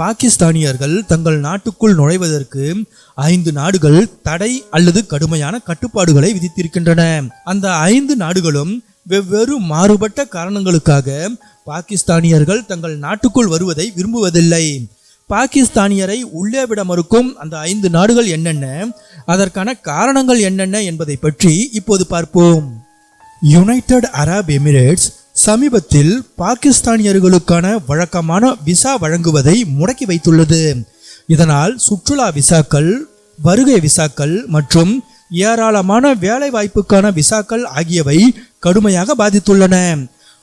பாகிஸ்தானியர்கள் தங்கள் நாட்டுக்குள் நுழைவதற்கு ஐந்து நாடுகள் தடை அல்லது கடுமையான கட்டுப்பாடுகளை விதித்திருக்கின்றன. அந்த ஐந்து நாடுகளும் வெவ்வேறு மாறுபட்ட காரணங்களுக்காக பாகிஸ்தானியர்கள் தங்கள் நாட்டுக்குள் வருவதை விரும்புவதில்லை. பாகிஸ்தானியரை உள்ளே விட மறுக்கும் அந்த ஐந்து நாடுகள் என்னென்ன அதற்கான காரணங்கள் என்னென்ன என்பதை பற்றி இப்போது பார்ப்போம். யுனைடெட் அரப் எமிரேட்ஸ் சமீபத்தில் பாகிஸ்தானியர்களுக்கான வழக்கமான விசா வழங்குவதை முடக்கி வைத்துள்ளது. இதனால் சுற்றுலா விசாக்கள் வருகை விசாக்கள் மற்றும் ஏராளமான வேலை வாய்ப்புக்கான விசாக்கள் ஆகியவை கடுமையாக பாதித்துள்ளன.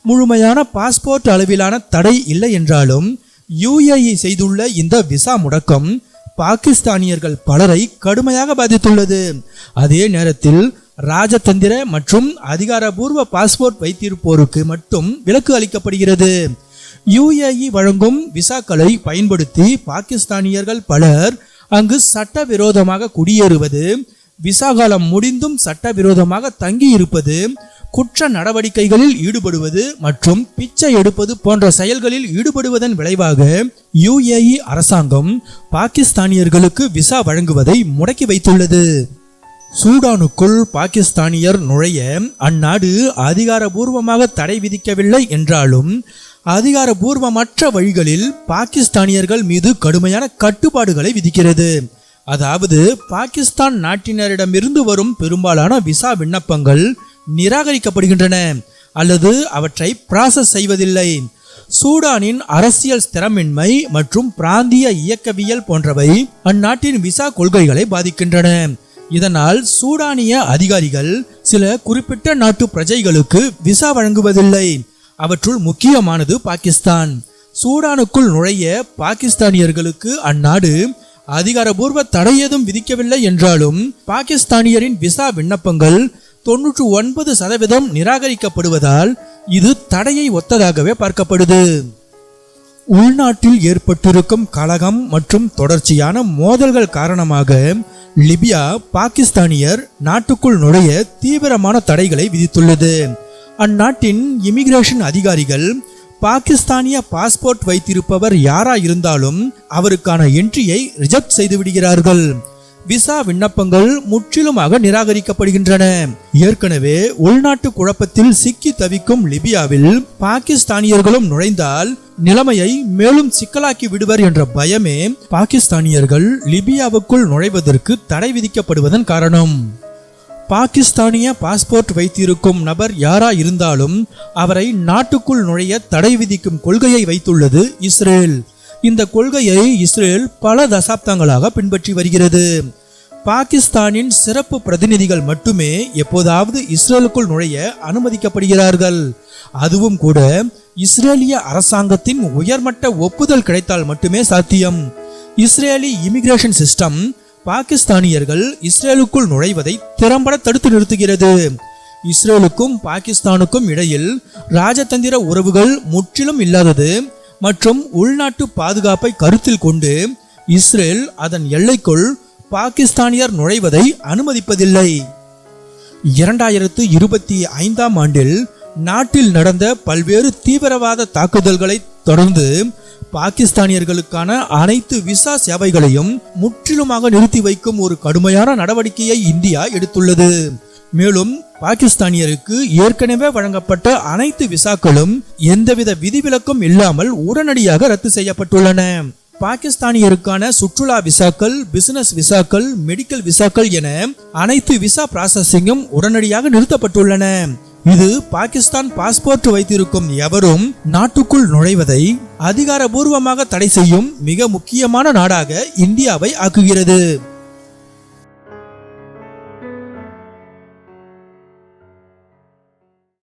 முழுமையான பாஸ்போர்ட் அளவிலான தடை இல்லை என்றாலும் யுஏஇ செய்துள்ள இந்த விசா முடக்கம் பாகிஸ்தானியர்கள் பலரை கடுமையாக பாதித்துள்ளது. அதே நேரத்தில் ராஜதந்திர மற்றும் அதிகாரபூர்வ பாஸ்போர்ட் வைத்திருப்போருக்கு மட்டும் விலக்கு அளிக்கப்படுகிறது. யுஏஇ வழங்கும் விசாக்களை பயன்படுத்தி பாகிஸ்தானியர்கள் பலர் அங்கு சட்டவிரோதமாக குடியேறுவது விசா காலம் முடிந்தும் சட்டவிரோதமாக தங்கி இருப்பது குற்ற நடவடிக்கைகளில் ஈடுபடுவது மற்றும் பிச்சை எடுப்பது போன்ற செயல்களில் ஈடுபடுவதன் விளைவாக யுஏஇ அரசாங்கம் பாகிஸ்தானியர்களுக்கு விசா வழங்குவதை முடக்கி வைத்துள்ளது. சூடானுக்குள் பாகிஸ்தானியர் நுழைய அந்நாடு அதிகாரபூர்வமாக தடை விதிக்கவில்லை என்றாலும் அதிகாரபூர்வமற்ற வழிகளில் பாகிஸ்தானியர்கள் மீது கடுமையான கட்டுப்பாடுகளை விதிக்கிறது. அதாவது பாகிஸ்தான் நாட்டினரிடமிருந்து வரும் பெரும்பாலான விசா விண்ணப்பங்கள் நிராகரிக்கப்படுகின்றன அல்லது அவற்றை ப்ராசஸ் செய்வதில்லை. சூடானின் அரசியல் ஸ்திரமின்மை மற்றும் பிராந்திய இயக்கவியல் போன்றவை அந்நாட்டின் விசா கொள்கைகளை பாதிக்கின்றன. இதனால் சூடானிய அதிகாரிகள் சில குறிப்பிட்ட நாட்டு பிரஜைகளுக்கு விசா வழங்குவதில்லை. அவற்றுள் முக்கியமானது பாகிஸ்தான். சூடானுக்குள் நுழைய பாகிஸ்தானியர்களுக்கு அந்நாடு அதிகாரபூர்வ தடை ஏதும் விதிக்கவில்லை என்றாலும் பாகிஸ்தானியரின் விசா விண்ணப்பங்கள் தொன்னூற்று ஒன்பது சதவீதம் நிராகரிக்கப்படுவதால் இது தடையை ஒத்ததாகவே பார்க்கப்படுது. உள்நாட்டில் ஏற்பட்டிருக்கும் கலகம் மற்றும் தொடர்ச்சியான மோதல்கள் காரணமாக லிபியா பாகிஸ்தானியர் நாட்டுக்குள் நுழைய தீவிரமான தடைகளை விதித்துள்ளது. அந்நாட்டின் இமிகிரேஷன் அதிகாரிகள் பாகிஸ்தானிய பாஸ்போர்ட் வைத்திருப்பவர் யாரா இருந்தாலும் அவருக்கான என்ட்ரியை ரிஜெக்ட் செய்து விடுகிறார்கள் விசா விண்ணப்பங்கள் முற்றிலுமாக நிராகரிக்கப்படுகின்றன. ஏற்கனவே உள்நாட்டு குழப்பத்தில் சிக்கி தவிக்கும் லிபியாவில் பாகிஸ்தானியர்களும் நுழைந்தால் நிலைமையை மேலும் சிக்கலாக்கி விடுவர் என்ற பயமே பாகிஸ்தானியர்கள் லிபியாவுக்குள் நுழைவதற்கு தடை விதிக்கப்படுவதன் காரணம். பாகிஸ்தானிய பாஸ்போர்ட் வைத்திருக்கும் நபர் யாரா இருந்தாலும் அவரை நாட்டுக்குள் நுழைய தடை விதிக்கும் கொள்கையை வைத்துள்ளது இஸ்ரேல். இந்த கொள்கையை இஸ்ரேல் பல தசாப்தங்களாக பின்பற்றி வருகிறது. பாகிஸ்தானின் சிறப்பு பிரதிநிதிகள் மட்டுமே எப்போதாவது இஸ்ரேலுக்குள் நுழைய அனுமதிக்கப்படுகிறார்கள். அதுவும் கூட இஸ்ரேலிய அரசாங்கத்தின் உயர்மட்ட ஒப்புதல் கிடைத்தால் மட்டுமே சாத்தியம். இஸ்ரேலி இமிகிரேஷன் சிஸ்டம் பாகிஸ்தானியர்கள் இஸ்ரேலுக்குள் நுழைவதை திறம்பட தடுத்து நிறுத்துகிறது. இஸ்ரேலுக்கும் பாகிஸ்தானுக்கும் இடையில் ராஜதந்திர உறவுகள் முற்றிலும் இல்லாதது மற்றும் உள்நாட்டு பாதுகாப்பை கருத்தில் கொண்டு இஸ்ரேல் அதன் எல்லைக்குள் பாகிஸ்தானியர் நுழைவதை அனுமதிப்பதில்லை. இரண்டாயிரத்து இருபத்தி ஐந்தாம் ஆண்டில் நாட்டில் நடந்த பல்வேறு தீவிரவாத தாக்குதல்களை தொடர்ந்து பாகிஸ்தானியர்களுக்கான அனைத்து விசா சேவைகளையும் முற்றிலுமாக நிறுத்தி வைக்கும் ஒரு கடுமையான நடவடிக்கையை இந்தியா எடுத்துள்ளது. மேலும் பாகிஸ்தானியருக்கு ஏற்கனவே வழங்கப்பட்ட அனைத்து விசாக்களும் எந்தவித விதிவிலக்கும் இல்லாமல் உடனடியாக ரத்து செய்யப்பட்டுள்ளன. பாகிஸ்தானியருக்கான சுற்றுலா விசாக்கள் பிசினஸ் விசாக்கள் மெடிக்கல் விசாக்கள் என அனைத்து விசா ப்ராசஸிங்கும் உடனடியாக நிறுத்தப்பட்டுள்ளன. இது பாகிஸ்தான் பாஸ்போர்ட் வைத்திருக்கும் எவரும் நாட்டுக்குள் நுழைவதை அதிகாரபூர்வமாக தடை செய்யும் மிக முக்கியமான நாடாக இந்தியாவை ஆக்குகிறது.